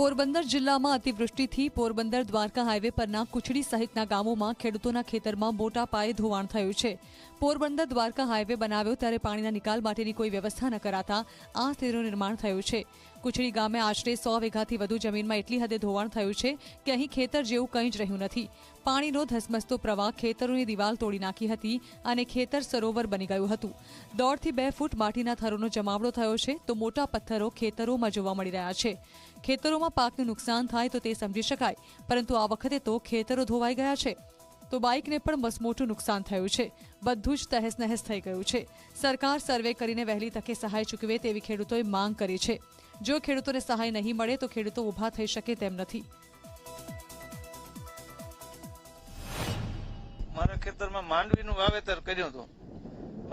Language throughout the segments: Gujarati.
પોરબંદર જિલ્લામાં અતિવૃષ્ટિથી પોરબંદર દ્વારકા હાઈવે પરના કુચડી સહિતના ગામોમાં ખેડૂતોના ખેતરમાં મોટા પાયે ધોવાણ થયું છે. પોરબંદર દ્વારકા હાઈવે બનાવ્યો ત્યારે પાણીના નિકાલ માટેની કોઈ વ્યવસ્થા ન કરાતા આ સ્થિતિનું નિર્માણ થયું છે. કુચડી ગામે આશરે સો વીઘાથી વધુ જમીનમાં એટલી હદે ધોવાણ થયું છે કે અહીં ખેતર જેવું કંઈ જ રહ્યું નથી. પાણીનો ધસમસતો પ્રવાહ ખેતરોની દિવાલ તોડી નાખી હતી અને ખેતર સરોવર બની ગયું હતું. દોઢથી બે ફૂટ માટીના થરોનો જમાવડો થયો છે તો મોટા પથ્થરો ખેતરોમાં જોવા મળી રહ્યા છે. ખેતરોમાં પાકનું નુકસાન થાય તો તે સમજી શકાય. પરંતુ આ વખતે તો ખેતરો ધોવાઈ ગયા છે. તો બાઇકને પણ મસમોટું નુકસાન થયું છે. બધું જ તહેસ નહેસ થઈ ગયું છે. સરકાર સર્વે કરીને વહેલી તકે સહાય ચૂકવે તેવી ખેડૂતોએ માંગ કરી છે. જો ખેડૂતોને સહાય નહીં મળે તો ખેડૂતો ઊભા થઈ શકે તેમ નથી. મારા ખેતરમાં માંડવીનું વાવેતર કર્યું હતું.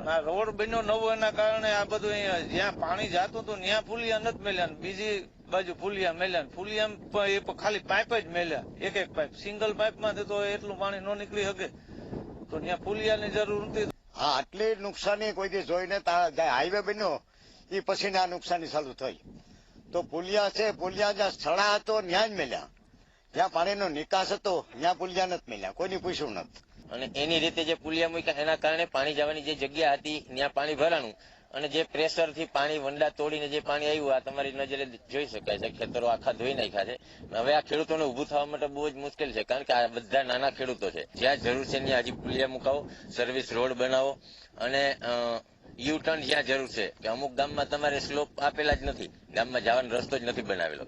રોડ બન્યો નવો એના કારણે આ બધું જ્યાં પાણી જાતું હતું, ત્યાં ફૂલિયા નથી મેલ્યા બીજી બાજુ ફૂલિયા મેલ્યા ફૂલિયા એ ખાલી પાઇપ જ મેલ્યા, એક એક પાઇપ. સિંગલ પાઇપમાંથી તો એટલું પાણી ન નીકળી શકે. તો ત્યાં ફૂલિયાની જરૂર નથી હા, આટલી નુકસાની કોઈ દી જોઈને હાઈવે બન્યો એ પછી આ નુકસાની ચાલુ થઈ. તો પુલિયા છે પુલિયા જ્યાં સ્થળા હતો, ત્યાં જ મેલ્યા. જ્યાં પાણીનો નિકાસ હતો, ત્યાં પુલિયા નથી મેલ્યા. કોઈની પૂછ્યું નથી. અને એની રીતે જે પુલિયા મૂક્યા, એના કારણે પાણી જવાની જે જગ્યા હતી, ત્યાં પાણી ભરાણું. અને જે પ્રેશરથી પાણી વંડા તોડીને જે પાણી આવ્યું, આ તમારી નજરે જોઈ શકાય છે. ખેતરો આખા ધોઈ નાખ્યા છે. હવે આ ખેડૂતોને ઉભું થવા માટે બહુ જ મુશ્કેલ છે, કારણ કે આ બધા નાના ખેડૂતો છે. જ્યાં જરૂર છે ત્યાં હજી પુલિયા મુકાવો સર્વિસ રોડ બનાવો. અને યુ ટર્ન જ્યાં જરૂર છે, કે અમુક ગામમાં તમારે સ્લોપ આપેલા જ નથી. ગામમાં જવાનો રસ્તો જ નથી બનાવેલો.